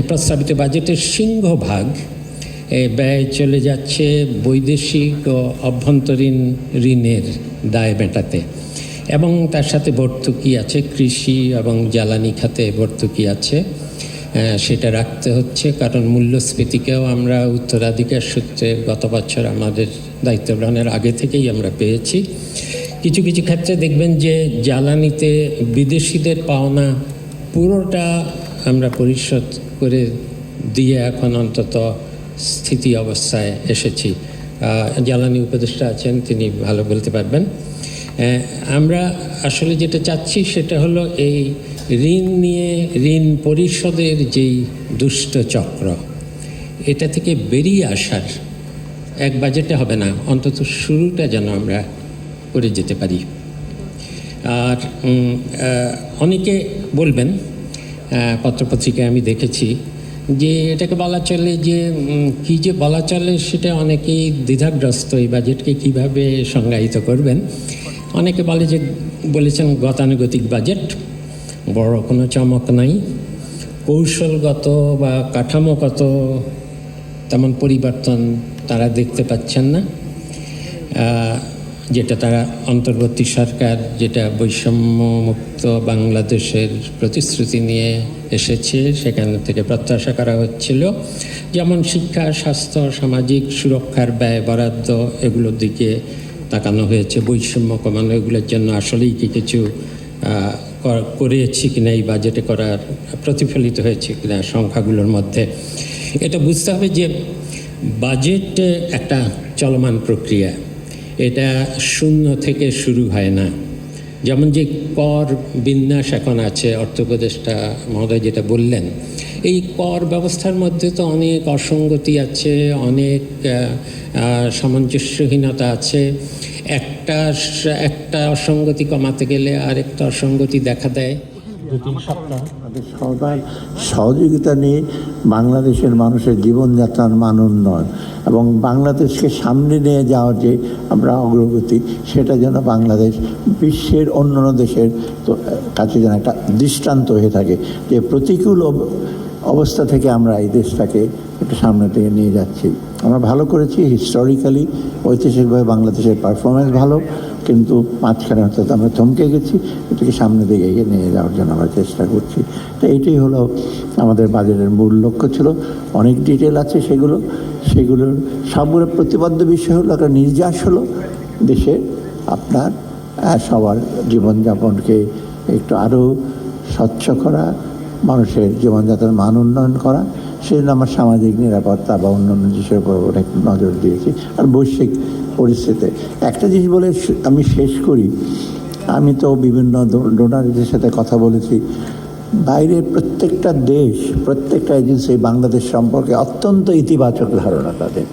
এ প্রস্তাবিত বাজেটের সিংহভাগ ব্যয় চলে যাচ্ছে বৈদেশিক ও অভ্যন্তরীণ ঋণের দায় মেটাতে। এবং তার সাথে ভর্তুকি আছে, কৃষি এবং জ্বালানি খাতে ভর্তুকি আছে। সেটা রাখতে হচ্ছে, কারণ মূল্যস্ফীতিকেও আমরা উত্তরাধিকার সূত্রে গত বছর আমাদের দায়িত্ব গ্রহণের আগে থেকেই আমরা পেয়েছি। কিছু কিছু ক্ষেত্রে দেখবেন যে জ্বালানিতে বিদেশিদের পাওনা পুরোটা আমরা পরিশোধ করে দিয়ে এখন অন্তত স্থিতি অবস্থায় এসেছি। জ্বালানি উপদেষ্টা আছেন, তিনি ভালো বলতে পারবেন। আমরা আসলে যেটা চাচ্ছি সেটা হলো এই ঋণ নিয়ে, ঋণ পরিশোধের যেই দুষ্ট চক্র, এটা থেকে বেরিয়ে আসার এক বাজেটে হবে না, অন্তত শুরুটা যেন আমরা করে যেতে পারি। আর অনেকে বলবেন পত্রপত্রিকায় আমি দেখেছি যে এটাকে বলা চলে যে কি যে বলা চলে সেটা অনেকেই দ্বিধাগ্রস্ত এই বাজেটকে কীভাবে সংজ্ঞায়িত করবেন। অনেকে বলে যে, বলেছেন গতানুগতিক বাজেট, বড় কোনো চমক নাই। কৌশলগত বা কাঠামোগত তেমন পরিবর্তন তারা দেখতে পাচ্ছেন না। যেটা তারা অন্তর্বর্তী সরকার, যেটা বৈষম্যমুক্ত বাংলাদেশের প্রতিশ্রুতি নিয়ে এসেছে, সেখান থেকে প্রত্যাশা করা হচ্ছিল। যেমন শিক্ষা, স্বাস্থ্য, সামাজিক সুরক্ষার ব্যয় বরাদ্দ, এগুলোর দিকে তাকানো হয়েছে। বৈষম্য কমানো, এগুলোর জন্য আসলেই কি কিছু করেছি কিনা, এই বাজেটে করার প্রতিফলিত হয়েছে কিনা সংখ্যাগুলোর মধ্যে। এটা বুঝতে হবে যে বাজেট একটা চলমান প্রক্রিয়া। এটা শূন্য থেকে শুরু হয় না। যেমন যে কর বিন্যাস এখন আছে অর্থ উপদেষ্টা মহোদয় যেটা বললেন, এই কর ব্যবস্থার মধ্যে তো অনেক অসঙ্গতি আছে, অনেক সামঞ্জস্যহীনতা আছে। একটা একটা অসঙ্গতি কমাতে গেলে আরেকটা অসঙ্গতি দেখা দেয়। সবার সহযোগিতা নিয়ে বাংলাদেশের মানুষের জীবনযাত্রার মান উন্নয়ন এবং বাংলাদেশকে সামনে নিয়ে যাওয়ার যে আমরা অগ্রগতি সেটা যেন বাংলাদেশ বিশ্বের অন্যান্য দেশের কাছে যেন একটা দৃষ্টান্ত হয়ে থাকে যে প্রতিকূল অবস্থা থেকে আমরা এই দেশটাকে একটু সামনে থেকে নিয়ে যাচ্ছি। আমরা ভালো করেছি হিস্টোরিক্যালি ঐতিহাসিকভাবে বাংলাদেশের পারফরমেন্স ভালো, কিন্তু মাঝখানে অর্থাৎ আমরা থমকে গেছি, এটাকে সামনে দিকে এগিয়ে নিয়ে যাওয়ার জন্য আমরা চেষ্টা করছি। তো এইটাই হলো আমাদের বাজেটের মূল লক্ষ্য ছিল। অনেক ডিটেল আছে সেগুলো। সেগুলোর সবগুলো প্রতিপাদ্য বিষয় হলো, একটা নির্যাস হলো দেশে আপনার সবার জীবনযাপনকে একটু আরও স্বচ্ছ করা মানুষের জীবনযাত্রার মান উন্নয়ন করা, সেজন্য আমার সামাজিক নিরাপত্তা বা অন্যান্য জিনিসের উপর অনেক নজর দিয়েছি। আর বৈশ্বিক পরিস্থিতিতে একটা জিনিস বলে আমি শেষ করি। আমি তো বিভিন্ন ডোনারদের সাথে কথা বলেছি। বাইরের প্রত্যেকটা দেশ, প্রত্যেকটা এজেন্সি বাংলাদেশ সম্পর্কে অত্যন্ত ইতিবাচক ধারণা তাদের।